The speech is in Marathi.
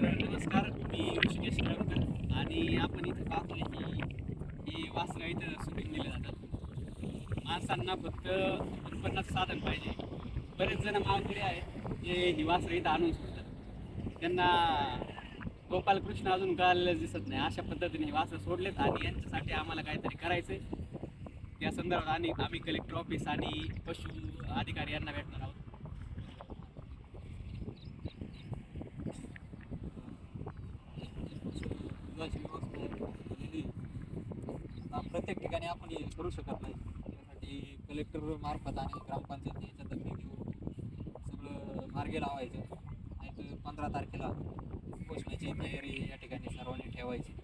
नमस्कार. मी ऋषिकेश केळकर आणि आपण इथं पाहतोय की ही वासरं इथं सुटून दिले जातात. माणसांना फक्त उत्पन्नाचं साधन पाहिजे. बरेच जण मावकरी आहेत जे ही वासरं इथं आणून सोडतात. त्यांना गोपालकृष्ण अजून कळालेलं दिसत नाही. अशा पद्धतीने ही वासरं सोडलेत आणि यांच्यासाठी आम्हाला काहीतरी करायचं आहे त्या संदर्भात आणि आम्ही कलेक्टर ऑफिस आणि पशु अधिकारी यांना भेटणार आहोत. प्रत्येक ठिकाणी आपण हे करू शकत नाही. त्यासाठी कलेक्टर मार्फत आणि ग्रामपंचायत याच्या घेऊन सगळं मार्गे लावायचं. आणि पंधरा तारखेला पोचण्याची तयारी या ठिकाणी सर्वांनी ठेवायची.